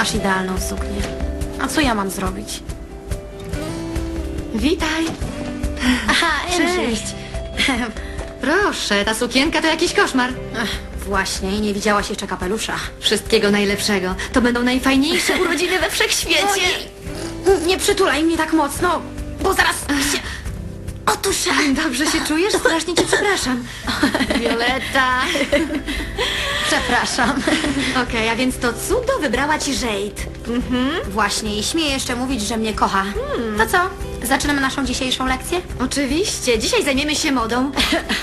Masz idealną suknię. A co ja mam zrobić? Witaj. Aha, Cześć. Proszę, ta sukienka to jakiś koszmar. Ech, właśnie, nie widziałaś jeszcze kapelusza. Wszystkiego najlepszego. To będą najfajniejsze urodziny we wszechświecie. Ojej, Nie przytulaj mnie tak mocno, bo zaraz się otuszę. Dobrze się czujesz? Strasznie cię przepraszam. Violetta. Przepraszam. Okej, a więc to cudo wybrała ci Jade. Właśnie, i śmieję jeszcze mówić, że mnie kocha. To co? Zaczynamy naszą dzisiejszą lekcję? Oczywiście, dzisiaj zajmiemy się modą.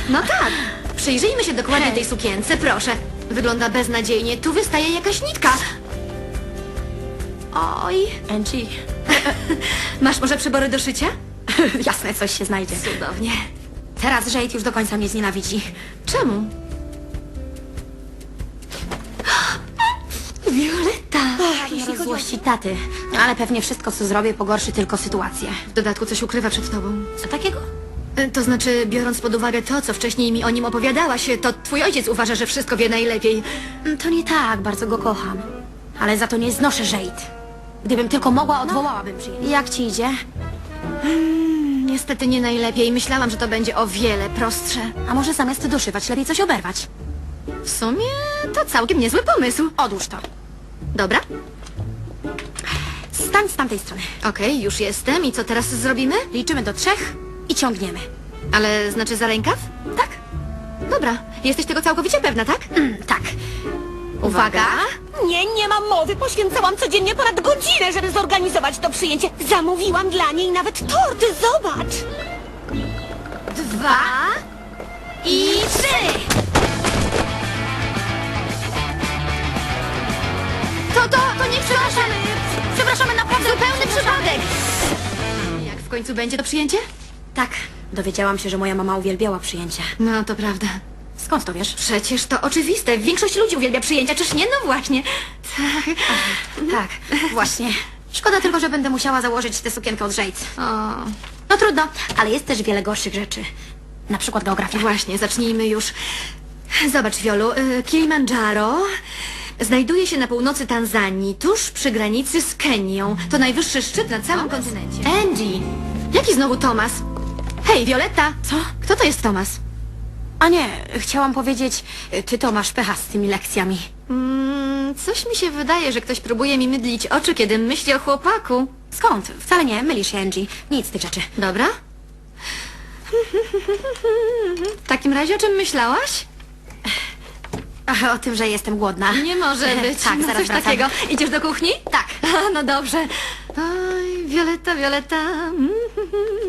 No tak. Przyjrzyjmy się dokładnie Hej. tej sukience, proszę. Wygląda beznadziejnie. Tu wystaje jakaś nitka. Oj. Angie, Masz może przybory do szycia? jasne, coś się znajdzie. Cudownie. Teraz Jade już do końca mnie znienawidzi. Czemu? Violetta! Jeśli złości taty, ale pewnie wszystko, co zrobię, pogorszy tylko sytuację. W dodatku coś ukrywa przed tobą. Co takiego? E, To znaczy, biorąc pod uwagę to, co wcześniej mi o nim opowiadałaś, to twój ojciec uważa, że wszystko wie najlepiej. Mm, To nie tak, bardzo go kocham. Ale za to nie znoszę Jade. Gdybym tylko mogła, odwołałabym przyjęcie. Jak ci idzie? Niestety nie najlepiej. Myślałam, że to będzie o wiele prostsze. A może zamiast doszywać, lepiej coś oberwać? W sumie to całkiem niezły pomysł. Odłóż to. Dobra, Stań z tamtej strony. okej, już jestem. I co teraz zrobimy? Liczymy do trzech i ciągniemy. Ale znaczy za rękaw? Tak? Dobra, jesteś tego całkowicie pewna, tak? Mm, tak. Uwaga! Nie, nie mam mowy. Poświęcałam codziennie ponad godzinę, żeby zorganizować to przyjęcie. Zamówiłam dla niej nawet torty, zobacz. Dwa i trzy! To, to, to nie przepraszamy! Przepraszamy naprawdę! Zupełny przypadek! Jak w końcu będzie to przyjęcie? Tak. Dowiedziałam się, że moja mama uwielbiała przyjęcia. No, to prawda. Skąd to wiesz? Przecież to oczywiste. Większość ludzi uwielbia przyjęcia, czyż nie? No właśnie. Tak. Tak, właśnie. Szkoda tylko, że będę musiała założyć tę sukienkę od Jade. O, No trudno, ale jest też wiele gorszych rzeczy. Na przykład geografia. właśnie, zacznijmy już. Zobacz, Wiolu, y, Kilimandżaro znajduje się na północy Tanzanii, tuż przy granicy z Kenią. To najwyższy szczyt na całym kontynencie. Andy! Jaki znowu Tomas? Hej, Violetta! Co? Kto to jest Tomas? A nie, chciałam powiedzieć, ty to masz pecha z tymi lekcjami. Mm, coś mi się wydaje, że ktoś próbuje mi mydlić oczy, kiedy myśli o chłopaku. Skąd? Wcale nie, mylisz się, Angie. Nic z tych rzeczy. Dobra? W takim razie o czym myślałaś? Ach, o tym, że jestem głodna. Nie może być. Tak, no zaraz coś wracam. takiego. Idziesz do kuchni? Tak. A, no dobrze. Oj, Violetta, Violetta. Mm,